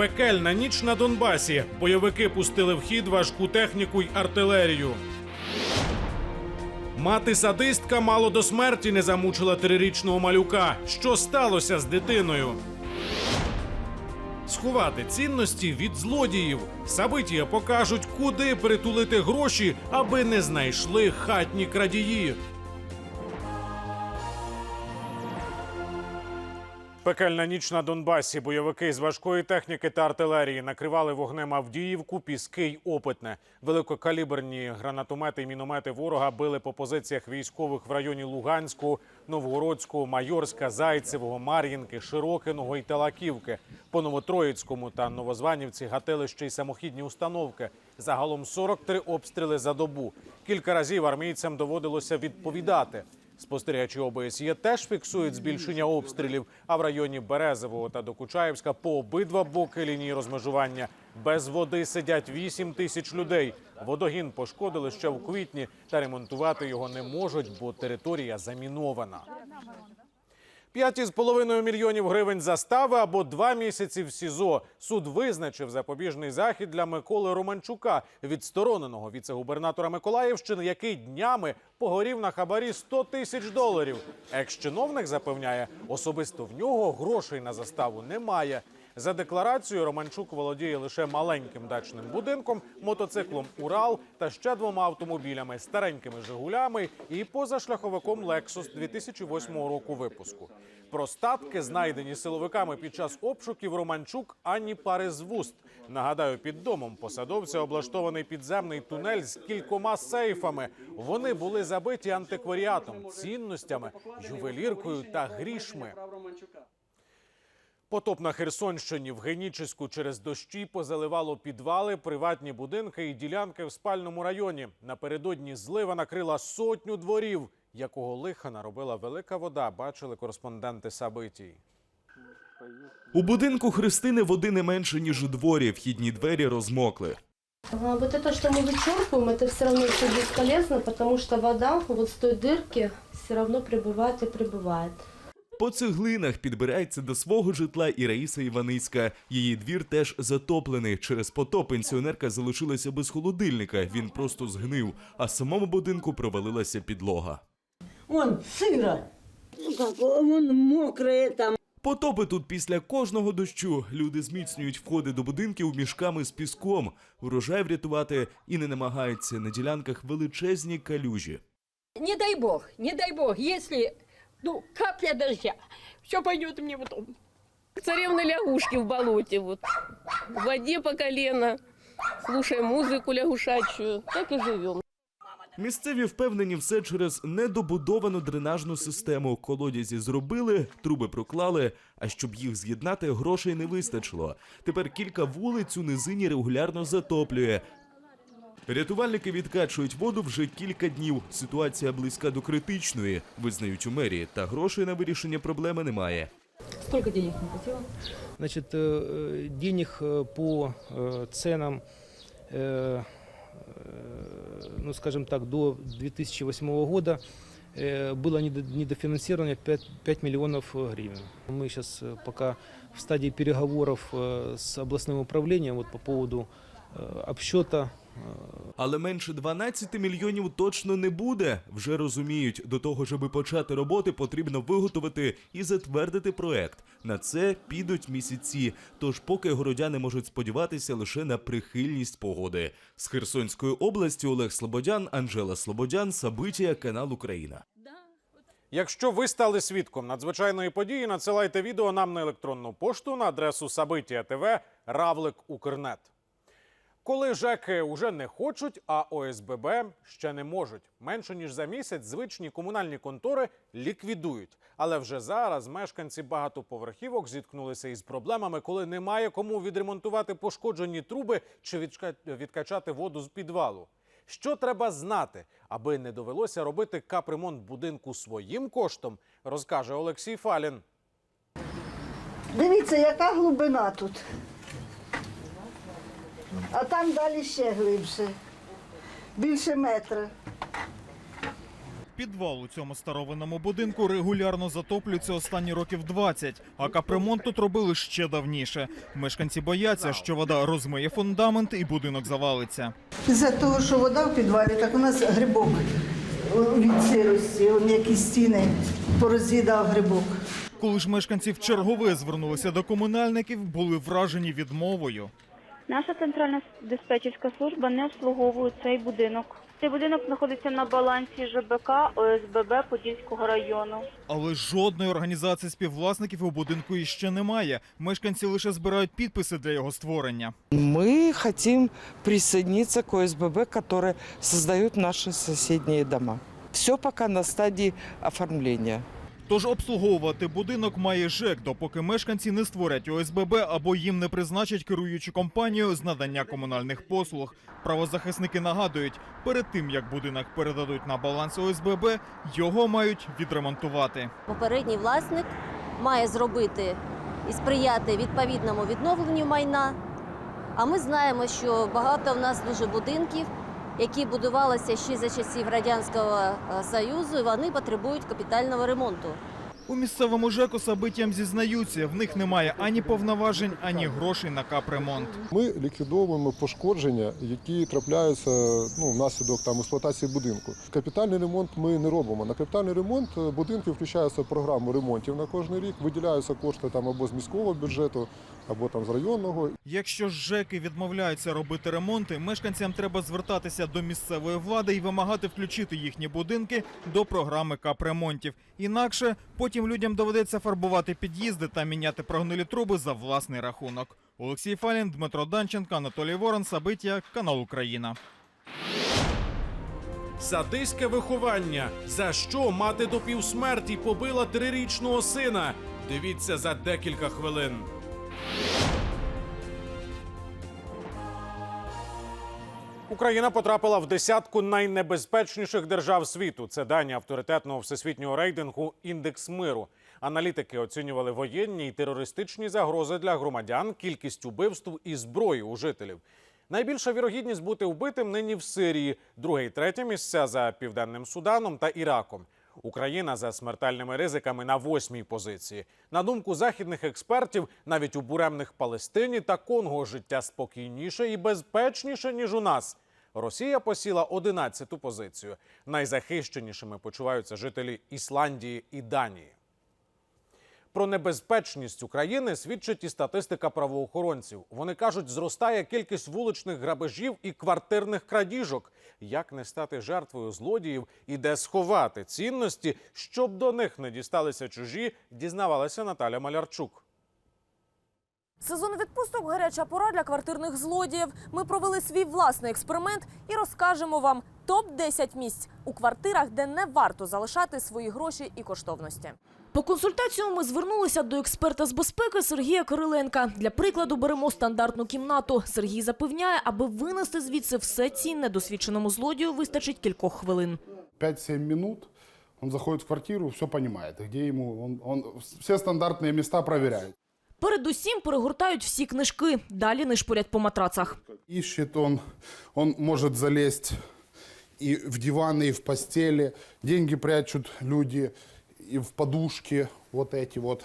Пекельна ніч на Донбасі. Бойовики пустили в хід важку техніку й артилерію. Мати садистка мало до смерті не замучила трирічного малюка. Що сталося з дитиною? Сховати цінності від злодіїв. Сабитія покажуть, куди притулити гроші, аби не знайшли хатні крадії. Пекельна ніч на Донбасі. Бойовики з важкої техніки та артилерії накривали вогнем Авдіївку, Піски й Опитне. Великокаліберні гранатомети і міномети ворога били по позиціях військових в районі Луганську, Новгородського, Майорська, Зайцевого, Мар'їнки, Широкиного і Талаківки. По Новотроїцькому та Новозванівці гатили ще й самохідні установки. Загалом 43 обстріли за добу. Кілька разів армійцям доводилося відповідати. Спостерігачі ОБСЄ теж фіксують збільшення обстрілів. А в районі Березового та Докучаєвська по обидва боки лінії розмежування без води сидять 8 тисяч людей. Водогін пошкодили ще в квітні, та ремонтувати його не можуть, бо територія замінована. П'ять із половиною мільйонів гривень застави або два місяці в СІЗО. Суд визначив запобіжний захід для Миколи Романчука, відстороненого віце-губернатора Миколаївщини, який днями погорів на хабарі 100 тисяч доларів. Екс-чиновник запевняє, особисто в нього грошей на заставу немає. За декларацією Романчук володіє лише маленьким дачним будинком, мотоциклом Урал та ще двома автомобілями, старенькими Жигулями і позашляховиком Lexus 2008 року випуску. Про статки, знайдені силовиками під час обшуків, Романчук ані пари з вуст. Нагадаю, під домом посадовця облаштований підземний тунель з кількома сейфами. Вони були забиті антикваріатом, цінностями, ювеліркою та грішми. Потоп на Херсонщині в Генічеську через дощі позаливало підвали, приватні будинки і ділянки в спальному районі. Напередодні злива накрила сотню дворів. Якого лиха наробила велика вода, бачили кореспонденти Сабитій. У будинку Христини води не менше, ніж у дворі. Вхідні двері розмокли. А вот это, что мы вычерпываем, это все равно все бесполезно, потому что вода вот с той дырки все равно прибывает и прибывает. По цеглинах підбирається до свого житла і Раїса Іваницька. Її двір теж затоплений. Через потоп пенсіонерка залишилася без холодильника. Він просто згнив, а самому будинку провалилася підлога. Он сыро. Ну как, он мокрый там. Потопи тут після кожного дощу. Люди зміцнюють входи до будинків мішками з піском. Урожай врятувати і не намагаються на ділянках величезні калюжі. Не дай бог, не дай бог, если ну, капля дождя, все пойдет мне потом. Царевны лягушки в болоте, вот. В воде по колено. Слушаем музыку лягушачью. Так и живем. Місцеві впевнені все через недобудовану дренажну систему. Колодязі зробили, труби проклали. А щоб їх з'єднати, грошей не вистачило. Тепер кілька вулиць у низині регулярно затоплює. Рятувальники відкачують воду вже кілька днів. Ситуація близька до критичної, визнають у мерії, та грошей на вирішення проблеми немає. Сколько денег не хватило? Значит, э, денег э, по э, ценам, э, э, ну, скажем так, до 2008 года э, было недо- недофинансирование 5, 5 миллионов э, гривен. Мы сейчас пока в стадии переговоров э, с областным управлением вот, по поводу э, обсчета але менше 12 мільйонів точно не буде. Вже розуміють, до того, щоб почати роботи, потрібно виготовити і затвердити проект. На це підуть місяці. Тож, поки городяни можуть сподіватися лише на прихильність погоди. З Херсонської області Олег Слободян, Анжела Слободян, Сабитія, канал Україна. Якщо ви стали свідком надзвичайної події, надсилайте відео нам на електронну пошту на адресу Сабитія ТВ Равлик Укрнет. Коли ЖЕКи уже не хочуть, а ОСББ ще не можуть. Менше ніж за місяць звичні комунальні контори ліквідують. Але вже зараз мешканці багатоповерхівок зіткнулися із проблемами, коли немає кому відремонтувати пошкоджені труби чи відкачати воду з підвалу. Що треба знати, аби не довелося робити капремонт будинку своїм коштом, розкаже Олексій Фалін. Дивіться, яка глибина тут. А там далі ще глибше. Більше метра. Підвал у цьому старовинному будинку регулярно затоплюється останні років 20, а капремонт тут робили ще давніше. Мешканці бояться, що вода розмиє фундамент і будинок завалиться. Із-за того, що вода в підвалі, так у нас грибок від сирості, он які стіни пороз'їдав грибок. Коли ж мешканці в чергове звернулися до комунальників, були вражені відмовою. Наша центральна диспетчерська служба не обслуговує цей будинок. Цей будинок знаходиться на балансі ЖБК ОСББ Подільського району. Але жодної організації співвласників у будинку іще немає. Мешканці лише збирають підписи для його створення. Мы хотим присоединиться к ОСББ, которые создают наши соседние дома. Все пока на стадии оформления. Тож обслуговувати будинок має ЖЕК, допоки мешканці не створять ОСББ або їм не призначать керуючу компанію з надання комунальних послуг. Правозахисники нагадують, перед тим як будинок передадуть на баланс ОСББ, його мають відремонтувати. Попередній власник має зробити і сприяти відповідному відновленню майна. А ми знаємо, що багато в нас дуже будинків, які будувалися ще за часів Радянського е, Союзу, і вони потребують капітального ремонту. У місцевому ЖЕКу sabиттям зізнаються, в них немає ані повноважень, ані грошей на капремонт. Ми ліквідовуємо пошкодження, які трапляються ну, внаслідок там експлуатації будинку. Капітальний ремонт ми не робимо. На капітальний ремонт будинків включається в програму ремонтів на кожний рік. Виділяються кошти там або з міського бюджету, або там з районного. Якщо ж ЖЕКи відмовляються робити ремонти, мешканцям треба звертатися до місцевої влади і вимагати включити їхні будинки до програми капремонтів. Інакше потім людям доведеться фарбувати під'їзди та міняти прогнилі труби за власний рахунок. Олексій Фалін, Дмитро Данченко, Анатолій Ворон, Сабиття, канал Україна. Садиське виховання. За що мати до півсмерті побила трирічного сина? Дивіться за декілька хвилин. Україна потрапила в десятку найнебезпечніших держав світу. Це дані авторитетного всесвітнього рейтингу Індекс миру. Аналітики оцінювали воєнні і терористичні загрози для громадян, кількість убивств і зброї у жителів. Найбільша вірогідність бути вбитим нині в Сирії, друге і третє місця за південним Суданом та Іраком. Україна за смертельними ризиками на восьмій позиції. На думку західних експертів, навіть у буремних Палестині та Конго життя спокійніше і безпечніше ніж у нас. Росія посіла 11-ту позицію. Найзахищенішими почуваються жителі Ісландії і Данії. Про небезпечність України свідчить і статистика правоохоронців. Вони кажуть, зростає кількість вуличних грабежів і квартирних крадіжок. Як не стати жертвою злодіїв і де сховати цінності, щоб до них не дісталися чужі, дізнавалася Наталя Малярчук. Сезон відпусток гаряча пора для квартирних злодіїв. Ми провели свій власний експеримент і розкажемо вам топ 10 місць у квартирах, де не варто залишати свої гроші і коштовності. По консультацію ми звернулися до експерта з безпеки Сергія Кириленка. Для прикладу беремо стандартну кімнату. Сергій запевняє, аби винести звідси все цінне досвідченому злодію вистачить кількох хвилин. 5-7 минут он заходит в квартиру, все понимает, где ему, он, он все стандартные места проверяет. Передусім перегортають всі книжки, далі нишпорять по матрацах. Ищет он, он может залезть и в диваны, и в постели. Деньги прячут люди и в подушки, вот эти вот,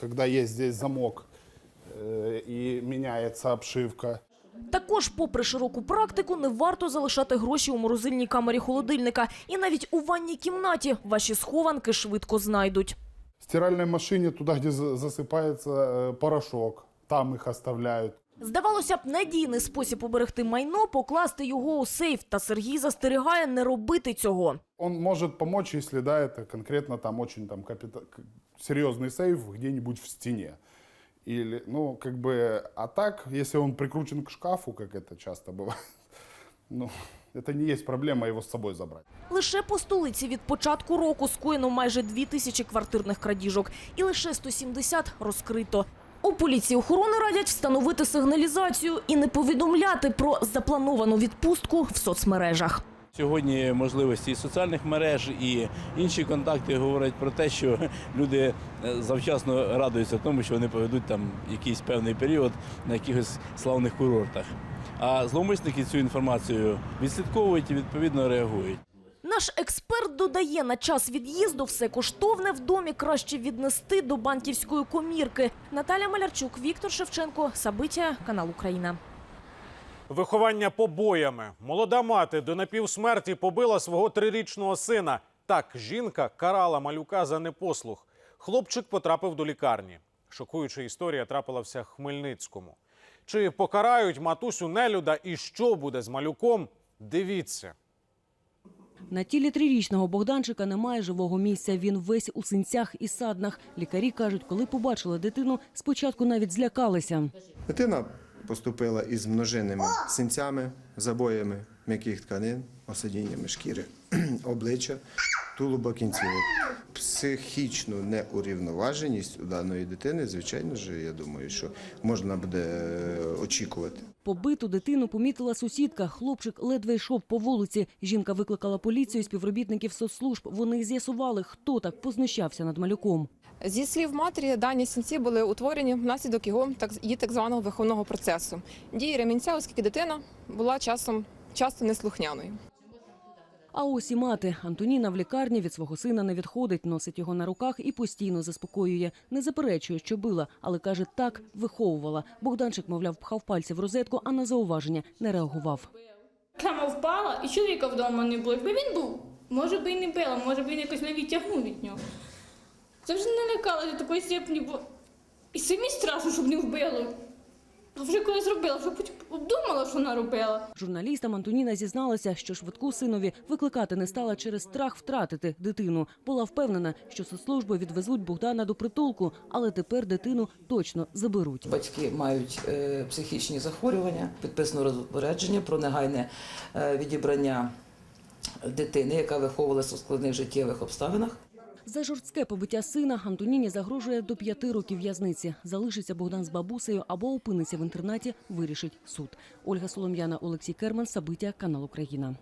когда есть здесь замок э, и меняется обшивка. Також, попри широку практику, не варто залишати гроші у морозильній камері холодильника. І навіть у ванній кімнаті ваші схованки швидко знайдуть. В стиральной машине, туда, где за- засыпается э, порошок, там их оставляют. Здавалося б, надійний спосіб уберегти майно – покласти його у сейф. Та Сергій застерігає не робити цього. Он может помочь, если, да, это конкретно там очень там капита- к- серьезный сейф где-нибудь в стене. Или, ну, как бы, а так, если он прикручен к шкафу, как это часто бывает, ну, это не есть проблема его с собой забрать. Лише по столиці від початку року скоєно майже дві тисячі квартирних крадіжок. І лише 170 розкрито. У поліції охорони радять встановити сигналізацію і не повідомляти про заплановану відпустку в соцмережах. Сьогодні можливості і соціальних мереж, і інші контакти говорять про те, що люди е, завчасно радуються тому, що вони поведуть там якийсь певний період на якихось славних курортах. А зловмисники цю інформацію відслідковують і відповідно реагують. Наш експерт додає, на час від'їзду все коштовне в домі краще віднести до банківської комірки. Наталя Малярчук, Віктор Шевченко, Сабиття, канал Україна. Виховання побоями. Молода мати до напівсмерті побила свого трирічного сина. Так жінка карала малюка за непослух. Хлопчик потрапив до лікарні. Шокуюча історія трапилася Хмельницькому. Чи покарають матусю нелюда і що буде з малюком? Дивіться. На тілі трирічного Богданчика немає живого місця. Він весь у синцях і саднах. Лікарі кажуть, коли побачили дитину, спочатку навіть злякалися. Дитина поступила із множинними синцями, забоями м'яких тканин, осадіннями шкіри, обличчя, тулуба кінцівок. Психічну неурівноваженість у даної дитини, звичайно ж, я думаю, що можна буде е, очікувати. Побиту дитину помітила сусідка. Хлопчик ледве йшов по вулиці. Жінка викликала поліцію і співробітників соцслужб. Вони з'ясували, хто так познущався над малюком. Зі слів матері, дані сінці були утворені внаслідок його так її так званого виховного процесу. Дії ремінця, оскільки дитина була часом часто неслухняною. А ось і мати Антоніна в лікарні від свого сина не відходить, носить його на руках і постійно заспокоює. Не заперечує, що била, але каже, так виховувала. Богданчик, мовляв, пхав пальці в розетку, а на зауваження не реагував. Прямо впала, і чоловіка вдома не було. Якби він був, може би і не била, може би він якось не відтягнув від нього. Це вже не лякало до такої степені, бо і самі страшно, щоб не вбило. Вже коли зробила, вже потім обдумала, що вона робила. Журналістам Антоніна зізналася, що швидку синові викликати не стала через страх втратити дитину. Була впевнена, що соцслужби відвезуть Богдана до притулку, але тепер дитину точно заберуть. Батьки мають е, психічні захворювання, підписано розпорядження про негайне е, відібрання дитини, яка виховувалася у складних життєвих обставинах. За жорстке побиття сина Антоніні загрожує до п'яти років в'язниці. Залишиться Богдан з бабусею або опиниться в інтернаті, вирішить суд. Ольга Солом'яна, Олексій Керман, Сабиття, канал Україна.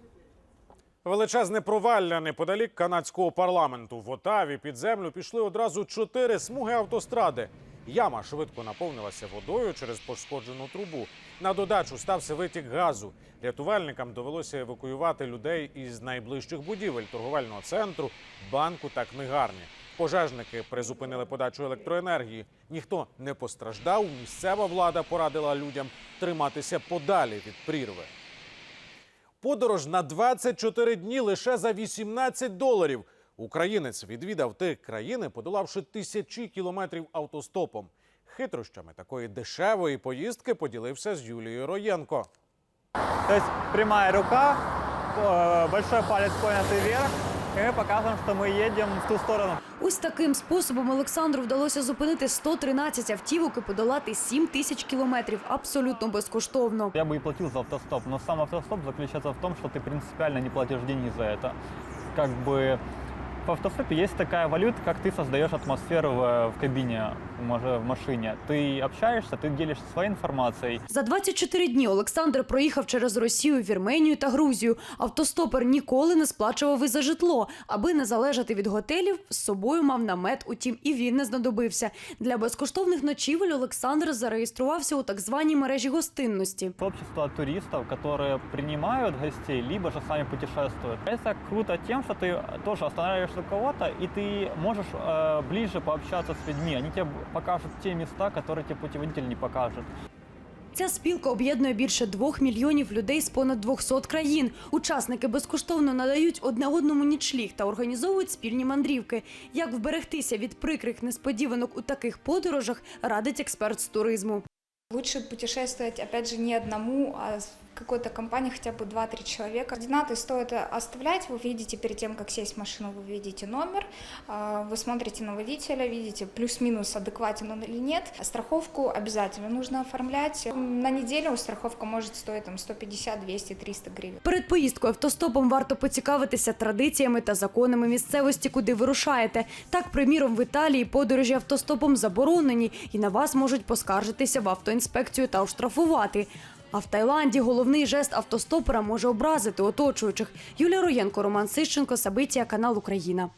Величезне провалля неподалік канадського парламенту. В Отаві під землю пішли одразу чотири смуги автостради. Яма швидко наповнилася водою через пошкоджену трубу. На додачу стався витік газу. Рятувальникам довелося евакуювати людей із найближчих будівель торговельного центру, банку та книгарні. Пожежники призупинили подачу електроенергії. Ніхто не постраждав. Місцева влада порадила людям триматися подалі від прірви. Подорож на 24 дні лише за 18 доларів. Українець відвідав три країни, подолавши тисячі кілометрів автостопом. Хитрощами такої дешевої поїздки поділився з Юлією Роєнко. То есть прямая рука, э, большой палец поднятый вверх, и мы показываем, что мы едем в ту сторону. Ось таким способом Олександру вдалося зупинити 113 автівок і подолати 7 тисяч кілометрів абсолютно безкоштовно. Я бы и платил за автостоп, но сам автостоп заключается в том, что ты принципиально не платишь деньги за это. Как бы в автостопе есть такая валюта, как ты создаешь атмосферу в, в кабине, може, в машине. Ты общаешься, ты делишься своей информацией. За 24 дні Олександр проїхав через Росію, Вірменію та Грузію. Автостопер ніколи не сплачував і за житло. Аби не залежати від готелів, з собою мав намет, утім і він не знадобився. Для безкоштовних ночівель Олександр зареєструвався у так званій мережі гостинності. Общество туристов, которые принимают гостей, либо же сами путешествуют. Это круто тем, что ты тоже останавливаешься у кого-то, и ты можешь э, ближе пообщаться с людьми. Они тебе покажут те места, которые тебе путеводитель не покажет. Ця спілка об'єднує більше двох мільйонів людей з понад 200 країн. Учасники безкоштовно надають одне одному нічліг та організовують спільні мандрівки. Як вберегтися від прикрих несподіванок у таких подорожах, радить експерт з туризму. Лучше путешествовать, опять же, не одному, а какой-то компании хотя бы 2-3 человека. Координаты стоит оставлять, вы видите перед тем, как сесть в машину, вы видите номер, а, вы смотрите на водителя, видите плюс-минус адекватен он или нет. Страховку обязательно нужно оформлять. На неделю страховка может стоить там 150, 200, 300 гривен. Перед поїздкою автостопом варто поцікавитися традиціями та законами місцевості, куди вирушаєте. Так, приміром, в Італії подорожі автостопом заборонені, і на вас можуть поскаржитися в автоінспекцію та оштрафувати. А в Таїланді головний жест автостопера може образити оточуючих. Юлія Роєнко, Роман Сищенко, Сабиття, канал Україна.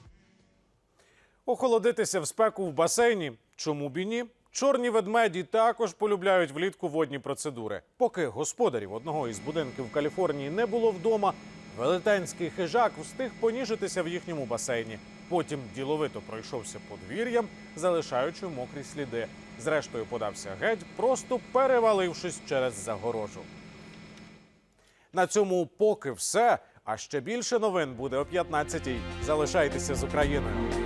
Охолодитися в спеку в басейні. Чому б і ні? Чорні ведмеді також полюбляють влітку водні процедури. Поки господарів одного із будинків в Каліфорнії не було вдома, Велетенський хижак встиг поніжитися в їхньому басейні. Потім діловито пройшовся подвір'ям, залишаючи мокрі сліди. Зрештою подався геть, просто перевалившись через загорожу. На цьому поки все. А ще більше новин буде о 15-й. Залишайтеся з Україною.